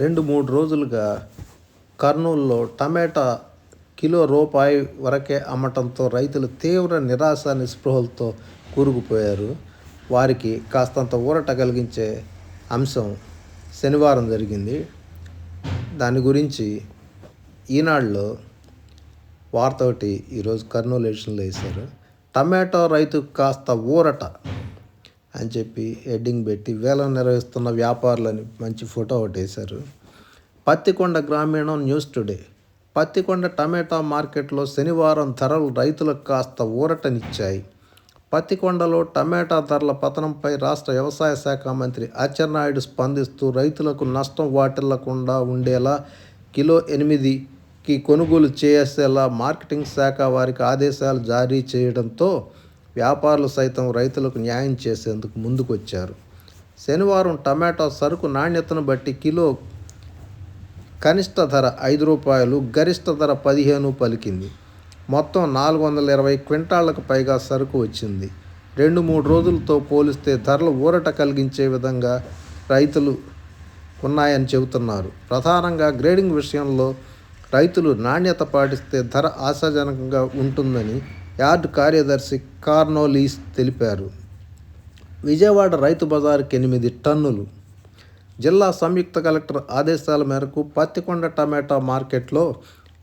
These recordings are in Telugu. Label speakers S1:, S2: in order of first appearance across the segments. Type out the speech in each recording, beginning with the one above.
S1: రెండు మూడు రోజులుగా కర్నూలులో టమాటా కిలో రూపాయి వరకే అమ్మటంతో రైతులు తీవ్ర నిరాశ నిస్పృహలతో కూరుకుపోయారు. వారికి కాస్తంత ఊరట కలిగించే అంశం శనివారం జరిగింది. దాని గురించి ఈనాడులో వార్త ఒకటి ఈరోజు కర్నూలు ఎడిషన్లో వేశారు. టమాటో రైతు కాస్త ఊరట అని చెప్పి హెడ్డింగ్ పెట్టి వేలం నిర్వహిస్తున్న వ్యాపారులని మంచి ఫోటో ఒకటి వేశారు. పత్తికొండ గ్రామీణం న్యూస్ టుడే. పత్తికొండ టమాటా మార్కెట్లో శనివారం ధరలు రైతులకు కాస్త ఊరటనిచ్చాయి. పత్తికొండలో టమాటా ధరల పతనంపై రాష్ట్ర వ్యవసాయ శాఖ మంత్రి అచ్చెన్నాయుడు స్పందిస్తూ రైతులకు నష్టం వాటిల్లకుండా ఉండేలా కిలో ఎనిమిదికి కొనుగోలు చేసేలా మార్కెటింగ్ శాఖ వారికి ఆదేశాలు జారీ చేయడంతో వ్యాపారులు సైతం రైతులకు న్యాయం చేసేందుకు ముందుకొచ్చారు. శనివారం టమాటా సరుకు నాణ్యతను బట్టి కిలో కనిష్ట ధర ఐదు రూపాయలు గరిష్ట ధర పదిహేను పలికింది. మొత్తం నాలుగు వందల ఇరవై క్వింటాళ్ళకు పైగా సరుకు వచ్చింది. రెండు మూడు రోజులతో పోలిస్తే ధరలు ఊరట కలిగించే విధంగా రైతులు ఉన్నాయని చెబుతున్నారు. ప్రధానంగా గ్రేడింగ్ విషయంలో రైతులు నాణ్యత పాటిస్తే ధర ఆశాజనకంగా ఉంటుందని యార్డ్ కార్యదర్శి కార్నోలీస్ తెలిపారు. విజయవాడ రైతు బజార్కి ఎనిమిది టన్నులు. జిల్లా సంయుక్త కలెక్టర్ ఆదేశాల మేరకు పత్తికొండ టమాటా మార్కెట్లో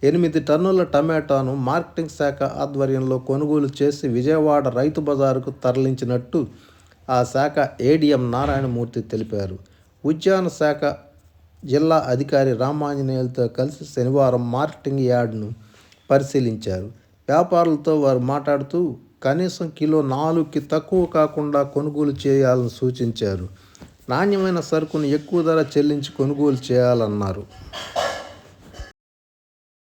S1: ఎనిమిది టన్నుల టమాటాను మార్కెటింగ్ శాఖ ఆధ్వర్యంలో కొనుగోలు చేసి విజయవాడ రైతు బజారుకు తరలించినట్టు ఆ శాఖ ఏడీఎం నారాయణమూర్తి తెలిపారు. ఉద్యాన శాఖ జిల్లా అధికారి రామాంజనేయులతో కలిసి శనివారం మార్కెటింగ్ యార్డ్ను పరిశీలించారు. వ్యాపారులతో వారు మాట్లాడుతూ కనీసం కిలో నాలుగుకి తక్కువ కాకుండా కొనుగోలు చేయాలని సూచించారు. నాణ్యమైన సరుకును ఎక్కువ ధర చెల్లించి కొనుగోలు చేయాలన్నారు.